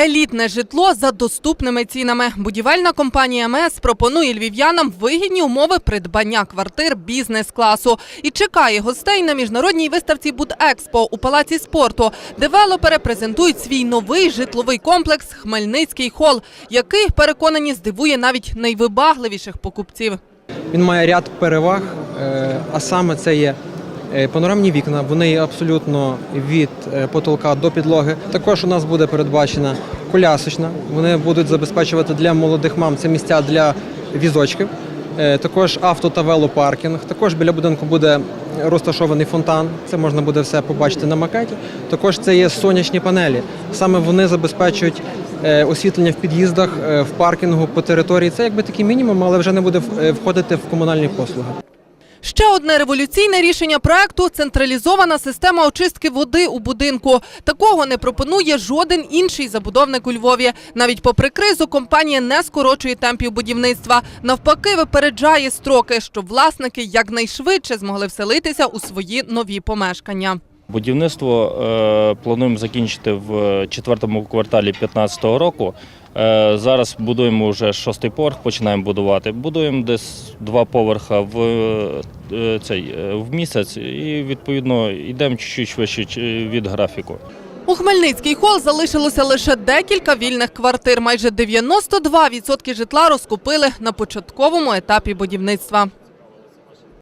Елітне житло за доступними цінами. Будівельна компанія МС пропонує львів'янам вигідні умови придбання квартир бізнес-класу і чекає гостей на міжнародній виставці Будекспо у палаці спорту. Девелопери презентують свій новий житловий комплекс Хмельницький хол, який переконані здивує навіть найвибагливіших покупців. Він має ряд переваг, е, а саме це є панорамні вікна. Вони є абсолютно від е, потолка до підлоги. Також у нас буде передбачена колясочна. Вони будуть забезпечувати для молодих мам це місця для візочків. Е, Також авто та велопаркінг. Також біля будинку буде розташований фонтан. Це можна буде все побачити на макеті. Також це є сонячні панелі. Саме вони забезпечують е, освітлення в під'їздах, е, в паркінгу по території. Це якби такий мінімум, але вже не буде е, входити в комунальні послуги. Ще одне революційне рішення проекту централізована система очистки води у будинку. Такого не пропонує жоден інший забудовник у Львові. Навіть попри кризу компанія не скорочує темпів будівництва. Навпаки, випереджає строки, щоб власники якнайшвидше змогли вселитися у свої нові помешкання. Будівництво е, плануємо закінчити в четвертому кварталі 2015 року. Е, зараз будуємо вже шостий поверх, починаємо будувати. Будуємо десь два поверха в, е, цей, е, в місяць і відповідно йдемо чуть-чуть швидше від графіку. У Хмельницький хол залишилося лише декілька вільних квартир. Майже 92% житла розкупили на початковому етапі будівництва.